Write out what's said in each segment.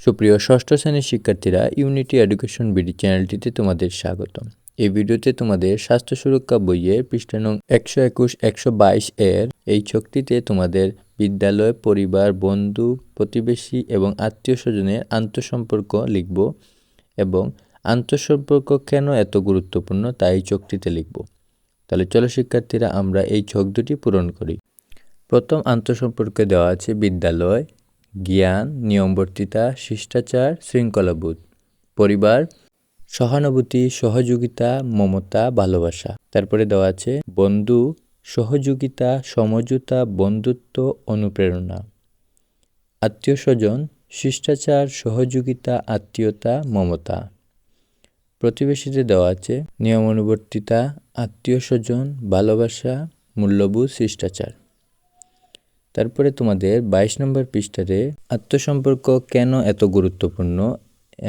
সুপ্রিয় ষষ্ঠ শ্রেণির শিক্ষার্থীরা ইউনিটি এডুকেশন বিডি চ্যানেলটিতে তোমাদের স্বাগতম। এই ভিডিওতে তোমাদের স্বাস্থ্য সুরক্ষা বইয়ের পৃষ্ঠা নং একশো একুশ, একশো বাইশ এর এই ছকটিতে তোমাদের বিদ্যালয়, পরিবার, বন্ধু, প্রতিবেশী এবং আত্মীয় স্বজনের আন্তঃসম্পর্ক লিখব এবং আন্তঃসম্পর্ক কেন এত গুরুত্বপূর্ণ তা এই চোখটিতে লিখব। তাহলে চলো শিক্ষার্থীরা আমরা এই ছক দুটি পূরণ করি। প্রথম আন্তঃসম্পর্কে দেওয়া আছে বিদ্যালয় জ্ঞান, নিয়মবর্তিতা, শিষ্টাচার, শৃঙ্খলাবোধ, পরিবার, সহানুভূতি, সহযোগিতা, মমতা, ভালোবাসা। তারপরে দেওয়া আছে, বন্ধু, সহযোগিতা, সমঝোতা, বন্ধুত্ব, অনুপ্রেরণা। আত্মীয় স্বজন শিষ্টাচার, সহযোগিতা, আত্মীয়তা, মমতা। প্রতিবেশীদের দেওয়া আছে, নিয়মানুবর্তিতা আত্মীয় স্বজন ভালোবাসা, মূল্যবোধ, শিষ্টাচার। তারপরে তোমাদের বাইশ নম্বর পৃষ্ঠারে আত্মসম্পর্ক কেন এত গুরুত্বপূর্ণ?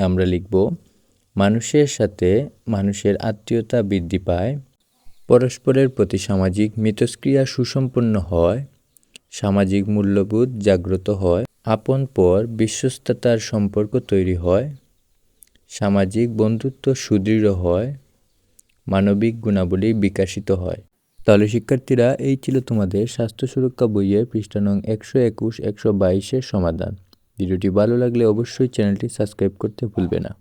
আমরা লিখব, মানুষের সাথে মানুষের আত্মীয়তা বৃদ্ধি পায়, পরস্পরের প্রতি সামাজিক মিথস্ক্রিয়া সুসম্পন্ন হয়, সামাজিক মূল্যবোধ জাগ্রত হয়, আপন পর বিশ্বস্ততার সম্পর্ক তৈরি হয়, সামাজিক বন্ধুত্ব সুদৃঢ় হয়, মানবিক গুণাবলী বিকাশিত হয়। তাহলে শিক্ষার্থীরা, এই ছিল তোমাদের স্বাস্থ্য সুরক্ষা বইয়ের পৃষ্ঠা নং একশো একুশ, একশো বাইশের সমাধান। ভিডিওটি ভালো লাগলে অবশ্যই চ্যানেলটি সাবস্ক্রাইব করতে ভুলবে না।